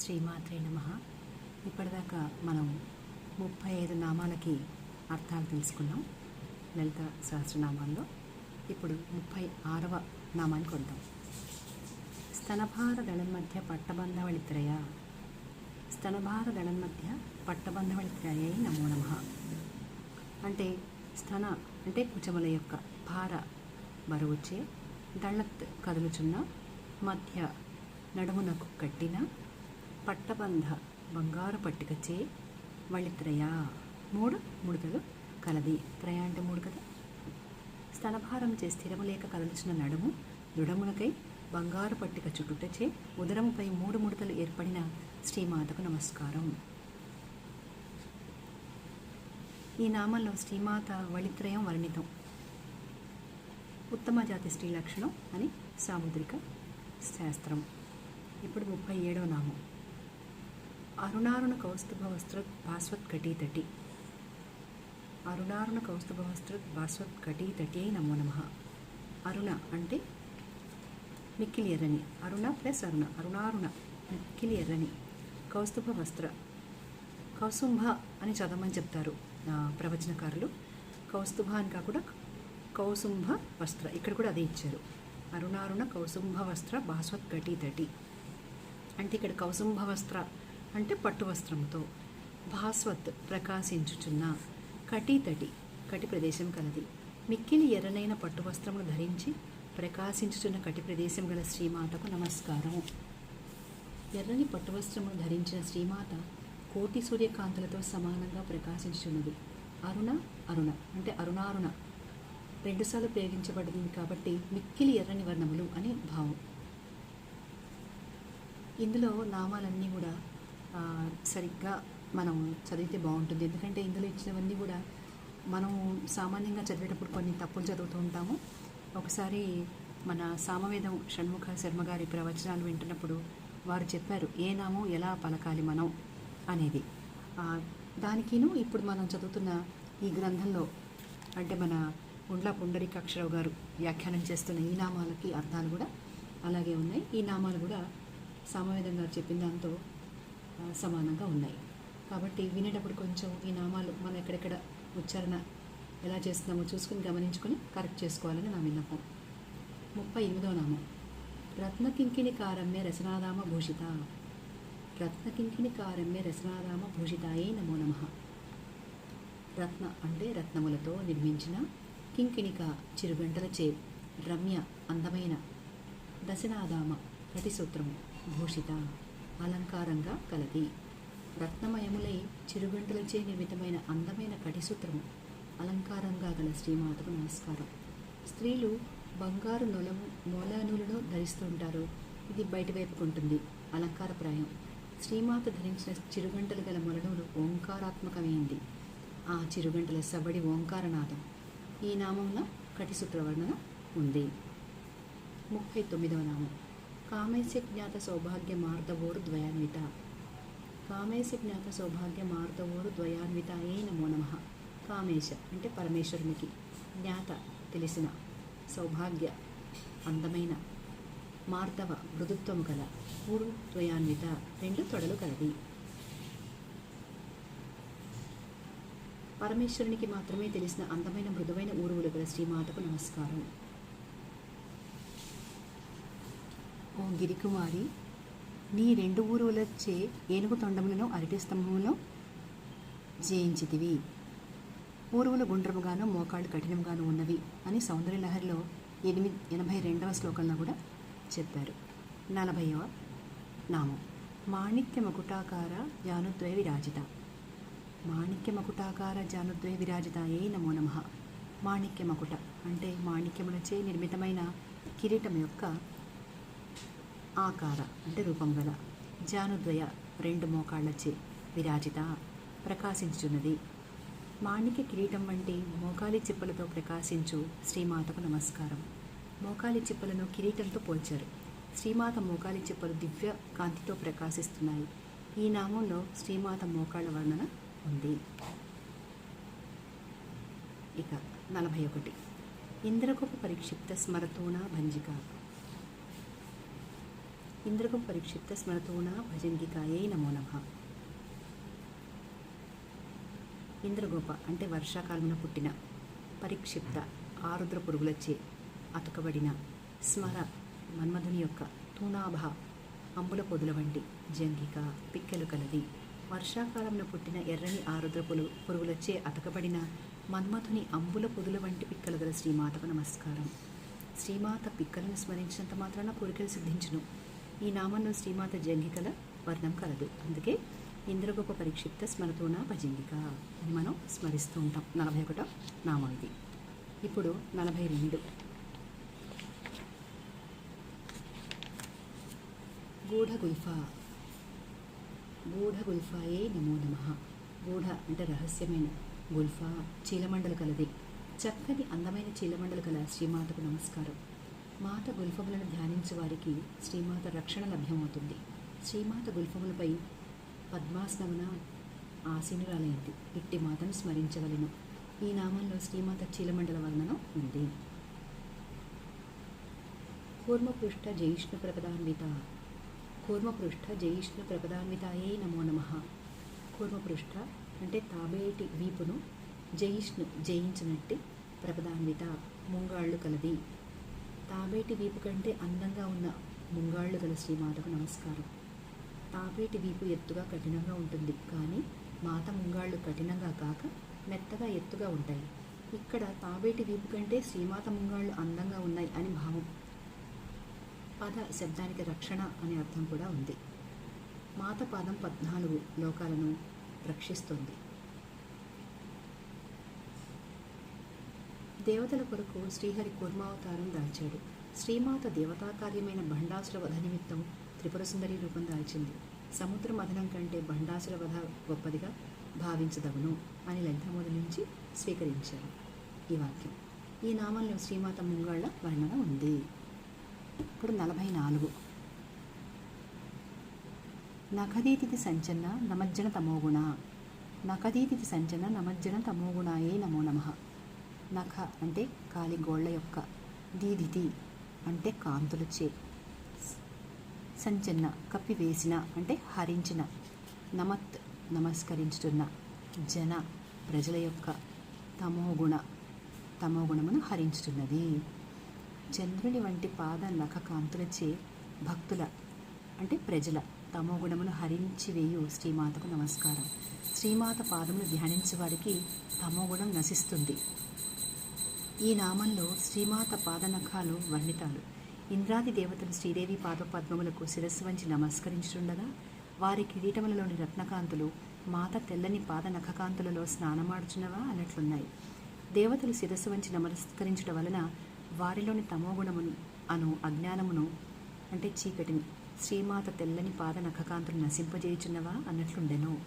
శ్రీమాత్రే నమ. ఇప్పటిదాకా మనం ముప్పై ఐదు నామాలకి అర్థాలు తెలుసుకున్నాం లలిత సహస్రనామాల్లో. ఇప్పుడు ముప్పై ఆరవ నామానికి వద్దాం స్తనభార దళం మధ్య పట్టబంధవళిత్రయ స్తనభార దళం మధ్య పట్టబంధవళిత్రయ నమో నమ. అంటే స్తన అంటే కుచముల యొక్క భార బరువుచే దళత్ కదులుచున్న మధ్య నడుమునకు కట్టిన పట్టబంధ బంగారు పట్టికచే వళిత్రయ. మూడు ముడతలు కలది. త్రయ అంటే మూడు కదా? స్తనభారం చే స్థిరము లేక కదలుచున్న నడుము దృఢమునకై బంగారు పట్టిక చుట్టుటచే ఉదరముపై మూడు ముడతలు ఏర్పడిన శ్రీమాతకు నమస్కారం. ఈ నామంలో శ్రీమాత వళిత్రయం వర్ణితం. ఉత్తమ జాతి స్త్రీ లక్షణం అని సాముద్రిక శాస్త్రం. ఇప్పుడు ముప్పై ఏడవ నామం. అరుణారుణ కౌస్తుభ వస్త్ర భాస్వత్ కటీతటి అరుణారుణ కౌస్తుభ వస్త్ర భాస్వత్ కటీతటి నమో నమ. అరుణ అంటే మిక్కిలి ఎర్రని అరుణ ప్లస్ అరుణ. అరుణారుణ మిక్కిలి ఎర్రని కౌస్తుభ వస్త్ర కౌసుంభ అని చదవమని చెప్తారు ప్రవచనకారులు. కౌస్తుభ అని కాకుండా కౌసుంభ వస్త్ర ఇక్కడ కూడా అదే ఇచ్చారు. అరుణారుణ కౌసుంభ వస్త్ర భాస్వత్ కటి తటి అంటే ఇక్కడ కౌసుంభ వస్త్ర అంటే పట్టు వస్త్రంతో భాస్వత్ ప్రకాశించుచున్న కటి తటి కటి ప్రదేశం కలది. మిక్కిలి ఎర్రనైన పట్టు వస్త్రమును ధరించి ప్రకాశించుచున్న కటి ప్రదేశం గల శ్రీమాతకు నమస్కారం ఎర్రని పట్టు వస్త్రమును ధరించిన శ్రీమాత కోటి సూర్యకాంతులతో సమానంగా ప్రకాశించుచున్నది. అరుణ అరుణ అంటే అరుణారుణ. రెండుసార్లు ప్రయోగించబడింది కాబట్టి మిక్కిలి ఎర్రని వర్ణములు అని భావం. ఇందులో నామాలన్నీ కూడా సరిగ్గా మనం చదివితే బాగుంటుంది. ఎందుకంటే ఇందులో ఇచ్చినవన్నీ కూడా మనం సామాన్యంగా చదివేటప్పుడు కొన్ని తప్పులు చదువుతూ ఉంటాము. ఒకసారి మన సామవేదం షణ్ముఖ శర్మ గారి ప్రవచనాలు వింటున్నప్పుడు వారు చెప్పారు ఏ నామం ఎలా పలకాలి మనం? అనేది. దానికిను ఇప్పుడు మనం చదువుతున్న ఈ గ్రంథంలో అంటే మన ఉండ్ల పుండరీకాక్షరావు గారు వ్యాఖ్యానం చేస్తున్న ఈ నామాలకి అర్థాలు కూడా అలాగే ఉన్నాయి. ఈ నామాలు కూడా సామవేదం గారు చెప్పిన దాంతో సమానంగా ఉన్నాయి. కాబట్టి వినేటప్పుడు కొంచెం ఈ నామాలు మనం ఎక్కడెక్కడ ఉచ్చారణ ఎలా చేస్తున్నామో చూసుకుని గమనించుకొని కరెక్ట్ చేసుకోవాలని నా విన్నపం. ముప్పై ఎనిమిదవ నామం. రత్నకింకిణి కారమ్య రసనాదామ భూషిత. రత్నకింకిణి కారమ్య రసనాదామ భూషితాయే నమో నమ. రత్న అంటే రత్నములతో నిర్మించిన కింకిణిక చిరుగంటలచే రమ్య అందమైన దశనాదామ ప్రతిసూత్రము భూషిత. అలంకారంగా కలది. రత్నమయములై చిరుగంటలచే నిర్మితమైన అందమైన కటిసూత్రము అలంకారంగా గల శ్రీమాతకు నమస్కారం. స్త్రీలు బంగారు నొలము మొలనులను ధరిస్తుంటారు ఇది బయటవైపుకుంటుంది. ఉంటుంది అలంకారప్రాయం శ్రీమాత ధరించిన చిరుగంటలు గల మొలనూలు ఓంకారాత్మకమైంది. ఆ చిరుగంటల సబడి ఓంకారనాథం ఈ నామంలో కటిసూత్ర వర్ణన ఉంది. ముప్పై తొమ్మిదవ నామం. కామేశ జ్ఞాత సౌభాగ్య మార్దవోరు ద్వయాన్విత కామేశ జ్ఞాత సౌభాగ్య మార్దవోరు ద్వయాన్విత ఏ నమో నమ కామేశ అంటే పరమేశ్వరునికి జ్ఞాత తెలిసిన సౌభాగ్య అందమైన మార్దవ మృదుత్వము గల ఊరు ద్వయాన్విత రెండు తొడలు కలది పరమేశ్వరునికి మాత్రమే తెలిసిన అందమైన మృదువైన ఊరువులు గల శ్రీమాతకు నమస్కారం ఓ గిరికుమారి నీ రెండు ఊరువులచే ఏనుగు తొండములను అరటి స్తంభములను జయించితివి. ఊరువులు గుండ్రముగాను మోకాళ్ళు కఠినంగాను ఉన్నవి అని సౌందర్యలహరిలో ఎనిమిది ఎనభై రెండవ శ్లోకంలో కూడా చెప్పారు. నలభైవ నామం. మాణిక్య మకుటాకార జానుద్వయ విరాజిత. మాణిక్య మకుటాకార జానుద్వయ విరాజితాయే నమో నమ. మాణిక్య మకుట అంటే మాణిక్యములచే నిర్మితమైన కిరీటం యొక్క ఆకార అంటే రూపం గల జానుద్వయ రెండు మోకాళ్ళచే విరాజిత ప్రకాశించుచున్నది. మాణిక్య కిరీటం వంటి మోకాలి చిప్పలతో ప్రకాశించు శ్రీమాతకు నమస్కారం. మోకాలి చిప్పలను కిరీటంతో పోల్చారు. శ్రీమాత మోకాలి చిప్పలు దివ్య కాంతితో ప్రకాశిస్తున్నాయి. ఈ నామంలో శ్రీమాత మోకాళ్ళ వర్ణన ఉంది. ఇక నలభై ఒకటి. ఇంద్రగోప పరిక్షిప్త స్మరతోణ భంజిక. ఇంద్రగం పరిక్షిప్త స్మరతోణ భజంగికాయే నమో నమ. ఇంద్రగోప అంటే వర్షాకాలమున పుట్టిన పరిక్షిప్త ఆరుద్ర పురుగులచే అతకబడిన స్మర మన్మధుని యొక్క తూణాభ అంబుల పొదుల వంటి జంగిక పిక్కెలు కలది. వర్షాకాలంలో పుట్టిన ఎర్రని ఆరుద్ర పులు పురుగులచే అతకబడిన మన్మధుని అంబుల పొదుల వంటి పిక్కలు గల శ్రీమాతకు నమస్కారం. శ్రీమాత పిక్కలను స్మరించినంత మాత్రాన కోరికలు సిద్ధించును. ఈ నామంలో శ్రీమాత జంగికల వర్ణం కలదు. అందుకే ఇంద్రగోప పరిక్షిప్త స్మరతోన భజంగిక అని మనం స్మరిస్తూ ఉంటాం. నలభై ఒకటో నామం ఇది ఇప్పుడు నలభై రెండు. గూఢగుల్ఫ గూఢగుల్ఫాయే నమో నమ. గూఢ అంటే రహస్యమైన గుల్ఫా. చీలమండలు కలది. చక్కని అందమైన చీలమండలు కల శ్రీమాతకు నమస్కారం. మాత గుల్ఫములను ధ్యానించే వారికి శ్రీమాత రక్షణ లభ్యమవుతుంది. శ్రీమాత గుల్ఫములపై పద్మాసనమున ఆసీనురాలైంది ఇట్టి మాతను స్మరించవలెను. ఈ నామంలో శ్రీమాత చీలమండల వర్ణనం ఉంది. కూర్మపృష్ఠ జయిష్ణు ప్రపదాన్విత. కూర్మపృష్ఠ జయిష్ణు ప్రపదాన్వితాయే నమో నమ. కూర్మపృష్ఠ అంటే తాబేటి వీపును జయిష్ణు జయించినట్టి ప్రపదాన్విత. ముంగాళ్ళు కలది. తాబేటి వీపు కంటే అందంగా ఉన్న ముంగాళ్ళు గల శ్రీమాతకు నమస్కారం. తాబేటి వీపు ఎత్తుగా కఠినంగా ఉంటుంది. కానీ మాత ముంగాళ్ళు కఠినంగా కాక మెత్తగా ఎత్తుగా ఉంటాయి. ఇక్కడ తాబేటి వీపు కంటే శ్రీమాత ముంగాళ్ళు అందంగా ఉన్నాయి అని భావం. పద శబ్దానికి రక్షణ అనే అర్థం కూడా ఉంది. మాత పాదం పద్నాలుగు లోకాలను రక్షిస్తుంది. దేవతల కొరకు శ్రీహరి కూర్మావతారం దాల్చాడు. శ్రీమాత దేవతా కార్యమైన భండాసుర వధ నిమిత్తం త్రిపుర సుందరి రూపం దాల్చింది. సముద్ర మథనం కంటే భండాసుర వధ గొప్పదిగా భావించదవును అని లలితమూడి నుంచి స్వీకరించారు. ఈ వాక్యం. ఈ నామంలో శ్రీమాత ముంగాళ్ళ వర్ణన ఉంది. ఇప్పుడు నలభై నాలుగు. నఖదీతిథి సంచన్న నమజ్జన తమోగుణ. నఖదీతిథి సంచన నమజ్జన తమోగుణాయే నమో నమః. నఖ అంటే కాలి గోళ్ళ యొక్క దీదితి అంటే కాంతులచే సంచన్న కప్పివేసిన అంటే హరించిన నమత్ నమస్కరించుతున్న జన ప్రజల యొక్క తమోగుణ తమోగుణమును హరించుతున్నది. చంద్రుని వంటి పాద నఖ కాంతులచే భక్తుల అంటే ప్రజల తమోగుణమును హరించి వేయు శ్రీమాతకు నమస్కారం. శ్రీమాత పాదమును ధ్యానించే వారికి తమోగుణం నశిస్తుంది. ఈ నామంలో శ్రీమాత పాదనఖాలు వర్ణితాలు. ఇంద్రాది దేవతలు శ్రీదేవి పాదపద్మములకు శిరస్సు వంచి నమస్కరించుండగా వారి కిరీటములలోని రత్నకాంతులు మాత తెల్లని పాద నఖకాంతులలో స్నానమాడుచున్నవా అన్నట్లున్నాయి. దేవతలు శిరస్సు వంచి నమస్కరించడం వలన వారిలోని తమోగుణమును అను అజ్ఞానమును అంటే చీకటిని శ్రీమాత తెల్లని పాద నఖకాంతులు నశింపజేయుచున్నవా అన్నట్లుండెను.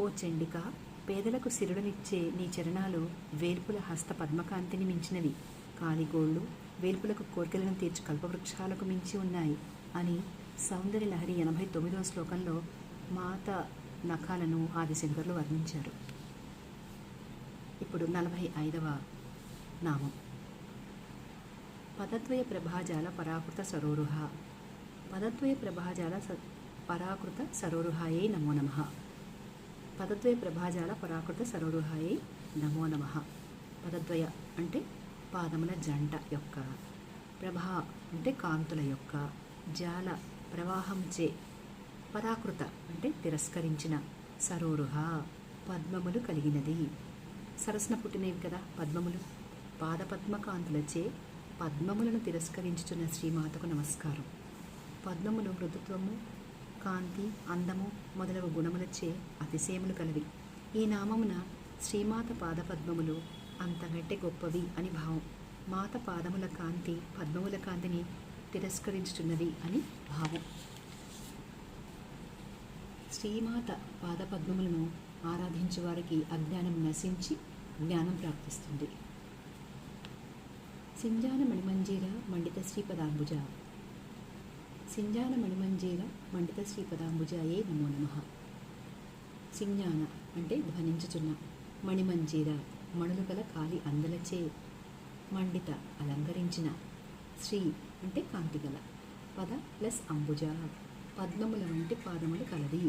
ఓ చండిక పేదలకు సిరుడనిచ్చే నీ చరణాలు వేల్పుల హస్త పద్మకాంతిని మించినవి. కాలిగోళ్ళు వేల్పులకు కోరికలను తీర్చు కల్పవృక్షాలకు మించి ఉన్నాయి అని సౌందర్య లహరి ఎనభై తొమ్మిదవ శ్లోకంలో మాత నఖాలను ఆదిశంకర్లు వర్ణించారు. ఇప్పుడు నలభై ఐదవ నామం. పదద్వయ ప్రభాజాల పరాకృత సరోరుహ. పదద్వయ ప్రభాజాల స పరాకృత సరోరుహాయే నమో నమ. పదద్వయ ప్రభాజాల పరాకృత సరోరుహాయే నమో నమ. పదద్వయ అంటే పాదముల జంట యొక్క ప్రభా అంటే కాంతుల యొక్క జాల ప్రవాహంచే పరాకృత అంటే తిరస్కరించిన సరోరుహ పద్మములు కలిగినది. సరసన పుట్టినవి కదా పద్మములు. పాదపద్మకాంతులచే పద్మములను తిరస్కరించుచున్న శ్రీమాతకు నమస్కారం. పద్మములు మృదుత్వము కాంతి అందము మొదలగు గుణములచే అతిశయములు కలవి. ఈ నామమున శ్రీమాత పాదపద్మములు అంతకంటే గొప్పవి అని భావం. మాత పాదముల కాంతి పద్మముల కాంతిని తిరస్కరించుచున్నది అని భావం. శ్రీమాత పాదపద్మములను ఆరాధించే వారికి అజ్ఞానం నశించి జ్ఞానం ప్రాప్తిస్తుంది. సింజాన మణిమంజీర మండిత శ్రీపదాంబుజ సింజాన మణిమంజీర మండిత శ్రీపదాంబుజాయే నమో నమ. సింజాన అంటే ధ్వనించుచున్న మణిమంజీర మణులు గల కాలి అందలచే మండిత అలంకరించిన శ్రీ అంటే కాంతి గల పద ప్లస్ అంబుజ పద్మముల వంటి పాదములు కలది.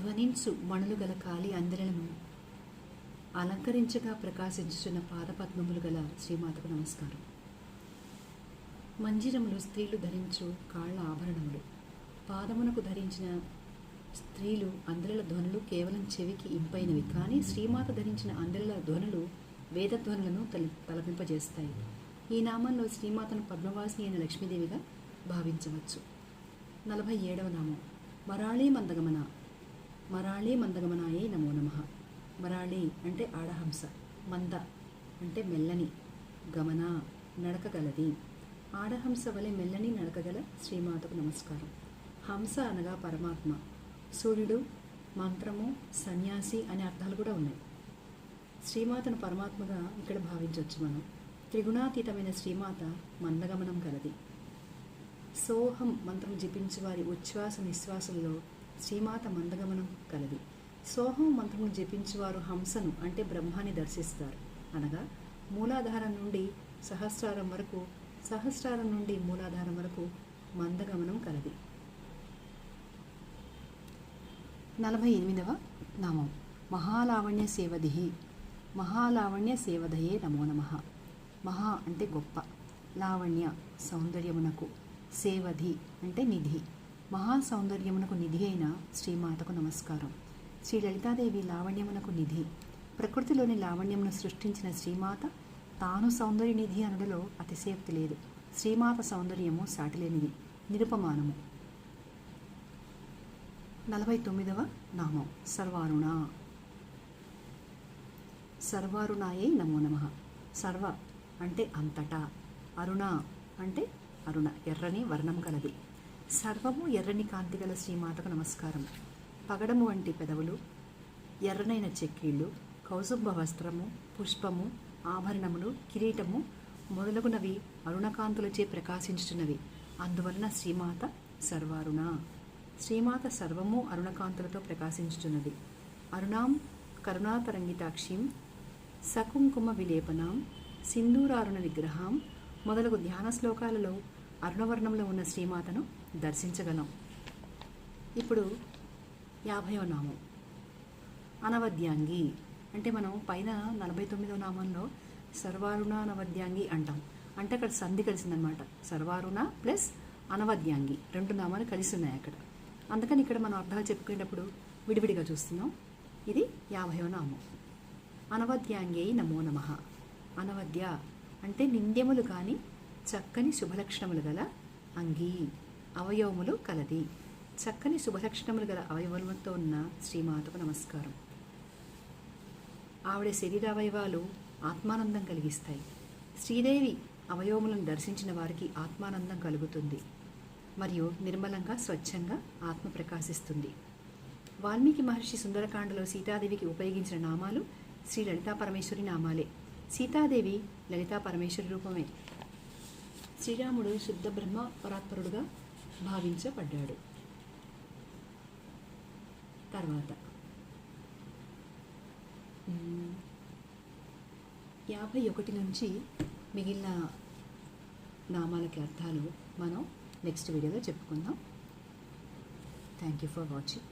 ధ్వనించు మణులు గల కాలి అందలను అలంకరించగా ప్రకాశించుచున్న పాదపద్మములు గల శ్రీమాతకు నమస్కారం. మంజిరములు స్త్రీలు ధరించు కాళ్ళ ఆభరణములు. పాదమునకు ధరించిన స్త్రీలు అందరిల ధ్వనులు కేవలం చెవికి ఇంపైనవి కానీ శ్రీమాత ధరించిన అందరిల ధ్వనులు వేదధ్వనులను తలి తలపింపజేస్తాయి. ఈ నామంలో శ్రీమాతను పద్మవాసిని అయిన లక్ష్మీదేవిగా భావించవచ్చు. నలభై ఏడవ నామం. మరాళీ మందగమన. మరాళీ మందగమనాయే నమో నమ. మరాళీ అంటే ఆడహంస మంద అంటే మెల్లని గమన నడకగలది ఆడహంస వలె మెల్లని నడకగల శ్రీమాతకు నమస్కారం. హంస అనగా పరమాత్మ. సూర్యుడు మంత్రము సన్యాసి అనే అర్థాలు కూడా ఉన్నాయి. శ్రీమాతను పరమాత్మగా ఇక్కడ భావించవచ్చు మనం. త్రిగుణాతీతమైన శ్రీమాత మందగమనం కలది. సోహం మంత్రం జపించు వారి ఉచ్ఛ్వాస నిశ్వాసంలో శ్రీమాత మందగమనం కలది. సోహం మంత్రము జపించువారు హంసను అంటే బ్రహ్మాన్ని దర్శిస్తారు. అనగా మూలాధారం నుండి సహస్రారం వరకు సహస్రారం నుండి మూలాధారం వరకు మందగమనం కలది. నలభై ఎనిమిదవ నామం. మహాలావణ్య సేవదిహి మహాలావణ్య సేవదయే నమో నమ. మహా అంటే గొప్ప. లావణ్య సౌందర్యమునకు. సేవధి అంటే నిధి. మహా సౌందర్యమునకు నిధి అయిన శ్రీమాతకు నమస్కారం. శ్రీ లలితాదేవి లావణ్యమునకు నిధి. ప్రకృతిలోని లావణ్యమును సృష్టించిన శ్రీమాత తాను సౌందర్య నిధి అనడలో అతిశయోక్తి లేదు. శ్రీమాత సౌందర్యము సాటిలేనిది నిరుపమానము. నలభై తొమ్మిదవ నామం. సర్వారుణ. సర్వారుణాయే నమో నమ. సర్వ అంటే అంతటా అరుణ అంటే అరుణ ఎర్రని వర్ణం కలది సర్వము ఎర్రని కాంతి గల శ్రీమాతకు నమస్కారం. పగడము వంటి పెదవులు ఎర్రనైన చెక్కీళ్ళు కౌసుబ్బ వస్త్రము పుష్పము ఆభరణములు కిరీటము మొదలగునవి అరుణకాంతులచే ప్రకాశించుచున్నవి. అందువలన శ్రీమాత సర్వారుణ. శ్రీమాత సర్వము అరుణకాంతులతో ప్రకాశించుచున్నది. అరుణాం కరుణాతరంగితాక్షిం సకుంకుమ విలేపనాం సింధూరారుణ విగ్రహం మొదలగు ధ్యాన శ్లోకాలలో అరుణవర్ణంలో ఉన్న శ్రీమాతను దర్శించగలం. ఇప్పుడు యాభయో నామం. అనవద్యాంగి. అంటే మనం పైన నలభై తొమ్మిదో నామంలో సర్వారుణ అనవద్యాంగి అంటాం. అంటే అక్కడ సంధి కలిసిందనమాట. సర్వారుణ ప్లస్ అనవద్యాంగి. రెండు నామాలు కలిసి ఉన్నాయి అక్కడ. అందుకని ఇక్కడ మనం అర్థాలు చెప్పుకునేటప్పుడు విడివిడిగా చూస్తున్నాం. ఇది యాభైవ నామం. అనవద్యాంగి నమో నమ. అనవద్య అంటే నింద్యములు కాని చక్కని శుభలక్షణములు గల అంగీ. అవయవములు కలది. చక్కని శుభలక్షణములు గల అవయవములతో ఉన్న శ్రీమాతకు నమస్కారం. ఆవిడ శరీరావయవాలు ఆత్మానందం కలిగిస్తాయి. శ్రీదేవి అవయవములను దర్శించిన వారికి ఆత్మానందం కలుగుతుంది మరియు నిర్మలంగా స్వచ్ఛంగా ఆత్మ ప్రకాశిస్తుంది. వాల్మీకి మహర్షి సుందరకాండలో సీతాదేవికి ఉపయోగించిన నామాలు శ్రీ లలితా పరమేశ్వరి నామాలే. సీతాదేవి లలితా పరమేశ్వరి రూపమే. శ్రీరాముడు శుద్ధ బ్రహ్మ పరాత్పరుడుగా భావించబడ్డాడు. తర్వాత యాభై ఒకటి నుంచి మిగిలిన నామాలకి అర్థాలు మనం నెక్స్ట్ వీడియోలో చెప్పుకుందాం. Thank you for watching